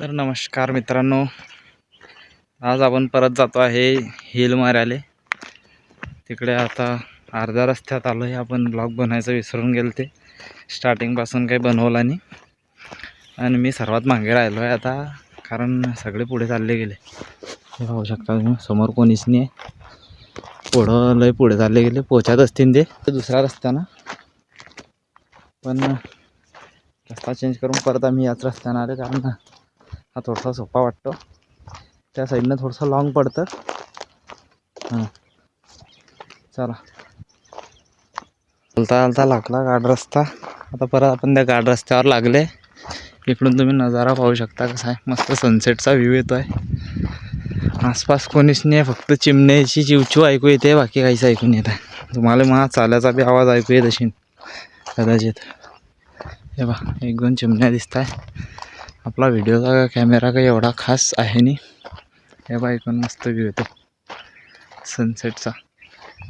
तर नमस्कार मित्रांनो. आज आपण परत जातो आहे हिल मारायला. तिकडे आता अर्ध्या रस्त्यात आलो आहे आपण ब्लॉग बनवायचं विसरून गेलो ते स्टार्टिंगपासून काही बनवला नाही. आणि मी सर्वात मागे राहिलो आहे आता कारण सगळे पुढे चालले गेले. हे पाहू शकता तुम्ही समोर कोणीच नाही आहे. पुढं लय पुढे चालले गेले. पोचत असतील ते. ते दुसऱ्या रस्त्यानं. पण रस्ता चेंज करून परत आम्ही याच रस्त्यानं आले कारण हा थोडासा सोपा वाटतो. त्या साईडनं थोडंसं लॉंग पडतं. हां. चला. चालता चालता लागला गाड रस्ता. आता परत आपण त्या गाड रस्त्यावर लागले. इकडून तुम्ही नजारा पाहू शकता कसा आहे. मस्त सनसेटचा व्ह्यू येतो आहे आसपास कोणीच नाही आहे फक्त चिमण्याची चिवचिव ऐकू येते बाकी काहीच ऐकून येत आहे तुम्हाला मग चाल्याचा बी आवाज ऐकू येत असेल. कदाचित. हे बा एक दोन चिमण्या दिसत आहे आपला व्हिडिओचा कॅमेरा काही एवढा खास आहे नाही या बाईकून मस्त व्ह्यू येतो. सनसेटचा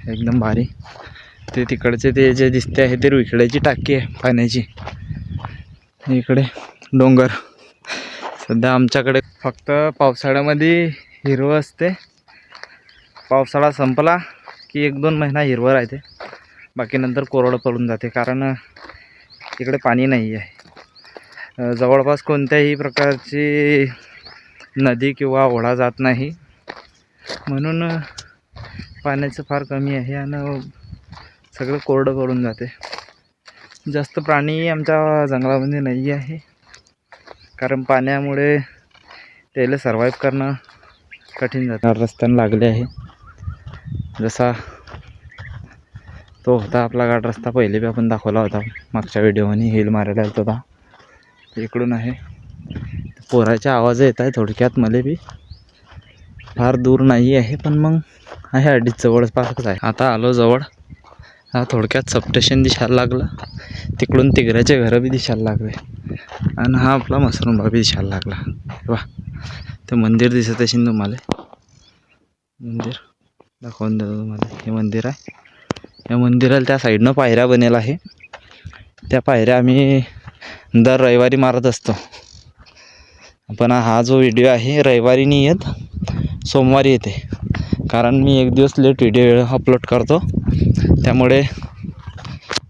एकदम भारी. ते तिकडचे ते जे दिसते आहे ते रुईकड्याची टाकी आहे पाण्याची. इकडे डोंगर. सध्या आमच्याकडे फक्त पावसाळ्यामध्ये हिरवं असते. पावसाळा संपला की एक दोन महिना हिरवं राहते. बाकी नंतर कोरडं पडून जाते कारण इकडे पाणी नाही आहे जवळपास कोणत्याही प्रकारची नदी किंवा ओढा जात नाही. म्हणून पाण्याचं फार कमी आहे आणि सगळं कोरडं पडून जाते. जास्त प्राणी आमच्या जंगलामध्ये नाही आहे. कारण पाण्यामुळे त्याला सर्वाईव्ह करणं कठीण जातं. रस्त्यानं लागले आहे. जसा तो होता आपला गाड रस्ता पहिले बी आपण दाखवला होता. मागच्या व्हिडिओमध्ये हिल मारायला होता. इकडून आहे. पोराचे आवाज येत आहे थोडक्यात मला बी. फार दूर नाही आहे पण मग आहे अडीच जवळपासच आहे. आता आलो जवळ. हा थोडक्यात सबस्टेशन दिसायला लागलं. तिकडून तिगऱ्याचे घरं बी दिसायला लागले. आणि हा आपला मसरूंबा बी दिसायला लागला. वा. ते मंदिर दिसत असेल तुम्हाला. मंदिर. दाखवून देतो तुम्हाला. हे मंदिर आहे. या मंदिराला त्या साईडनं पायऱ्या बनेल आहे. त्या पायऱ्या आम्ही दर रविवारी मारत असतो. पण हा जो व्हिडिओ आहे रविवारी नाही येत सोमवारी येते. कारण मी एक दिवस लेट व्हिडिओ अपलोड करतो. त्यामुळे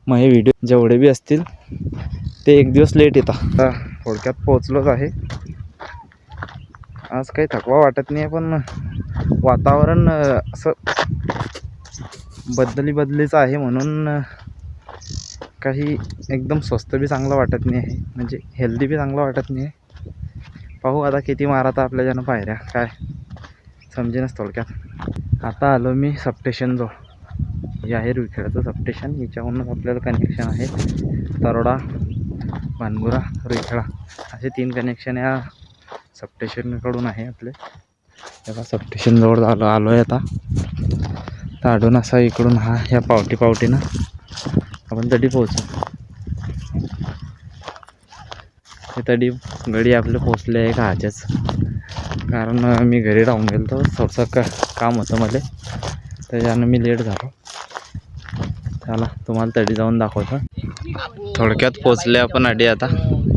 मग हे व्हिडिओ जेवढे बी असतील ते एक दिवस लेट येतात. आता थोडक्यात पोहोचलोच आहे. आज काही थकवा वाटत नाही आहे पण वातावरण असं बदली बदलीचं आहे म्हणून काही एकदम स्वस्त बी चांगलं वाटत नाही आहे. म्हणजे हेल्दी बी चांगलं वाटत नाही आहे. पाहू आता किती मारता आपल्याच्यानं पायऱ्या. काय? समजेनच थोडक्यात. आता आलो मी सबस्टेशनजवळ हे आहे रुईखेड्याचं सबस्टेशन याच्यावरूनच आपल्याला कनेक्शन आहे. तरोडा भानगुरा रुईखेडा. असे तीन कनेक्शन या सबस्टेशनकडून आहे आपले. तेव्हा सबस्टेशनजवळ आलो आलो आहे आता. ताडून असा इकडून हा ह्या पावटी पावटीनं. आपण तडी पोहोचू. हे तडी गडी आपलं पोचले आहे काच्याच कारण मी घरी राहून गेलो तर थोडंसं का काम होतं मला. त्याच्यानं मी लेट झालो. चला तुम्हाला तडी जाऊन दाखवतो. थोडक्यात पोचले आपण अडी आता.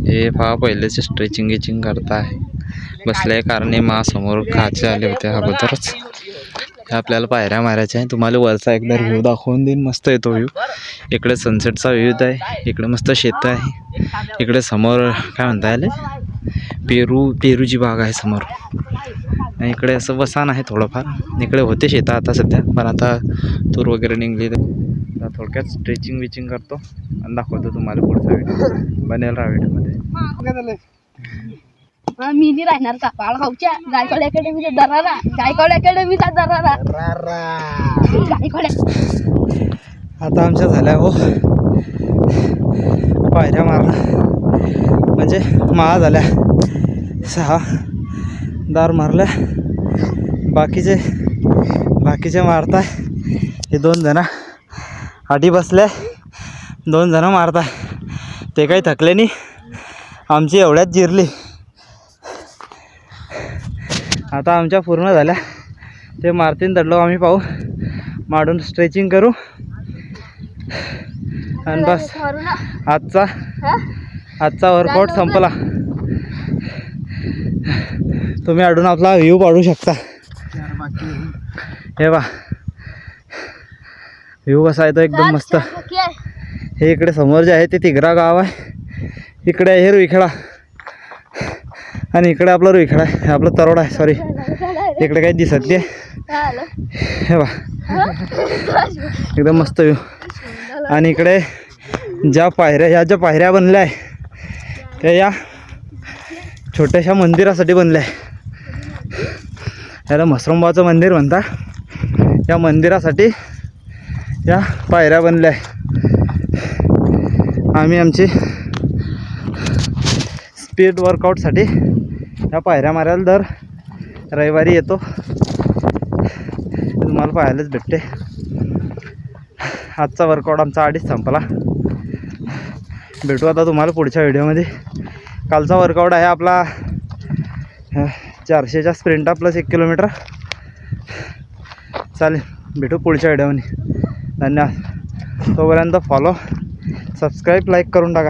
हे पहा पहिलेच स्ट्रेचिंग गिचिंग करता आहे बसले कारण हे माझ्यासमोर काचे आले होते अगोदरच. हे आपल्याला पायऱ्या मारायच्या आहे. तुम्हाला वरचा एकदा व्ह्यू दाखवून देईन. मस्त येतो व्ह्यू. इकडे सनसेटचा व्ह्यू आहे. इकडे मस्त शेत आहे. इकडे समोर काय म्हणता येईल पेरू पेरूची बाग आहे समोर. आणि इकडे असं वसान आहे थोडंफार. इकडे होते शेतं आता सध्या. पण आता तूर वगैरे निघली तर थोडक्यात स्ट्रेचिंग विचिंग करतो. आणि दाखवतो तुम्हाला पुढचा व्हिडिओ बनेल राहा व्हिडिओमध्ये मी नाही राहणार का? बाळ खाऊच्या गायकवाड अकॅडमीचा दरारा गायकवाड अकॅडमीचा दरारा. गायकवाड आता आमच्या झाल्या हो. पायऱ्या मारणं म्हणजे माळा झाल्या. सहा दार मारल्या. बाकीचे बाकीचे मारताय. हे दोन जण. आधी बसले. दोन जणं मारताय. ते काही थकले नाही. आमची एवढ्यात जिरली. आता आमच्या पूर्ण झाल्या. ते मारतीन दडलो आम्ही पाहू. माडून स्ट्रेचिंग करू. आणि बस. आजचा आजचा वर्कआउट संपला. तुम्ही अडून आपला व्ह्यू पाडू शकता. हे बा व्ह्यू कसा आहे तो एकदम मस्त. हे इकडे समोर जे आहे ते तिगरा गाव आहे. इकडे आहे हे रुईखेडा आणि इकडे आपला रुईखेडा आहे हे आपलं तरोड आहे सॉरी इकडे काही दिसत नाही. हे बा एकदम मस्त व्ह्यू आणि इकडे ज्या पायऱ्या ह्या ज्या पायऱ्या बनल्या आहे त्या या छोट्याशा मंदिरासाठी बनल्या आहे. याला मसरंबाचं मंदिर म्हणतात या मंदिरासाठी या पायऱ्या बनल्या आहे. आम्ही आमची स्पीड वर्कआउटसाठी ह्या पायऱ्या मारायला दर रविवारी येतो. तुम्हाला पाहायलाच भेटते. आजचा वर्कआउट आमचा आधीच संपला. भेटू आता तुम्हाला पुढच्या व्हिडिओमध्ये. कालचा वर्कआउट आहे आपला चारशेच्या स्प्रिंटा प्लस एक किलोमीटर चालेल भेटू पुढच्या व्हिडिओमध्ये. धन्यवाद. तोपर्यंत फॉलो सबस्क्राईब लाईक करून टाका.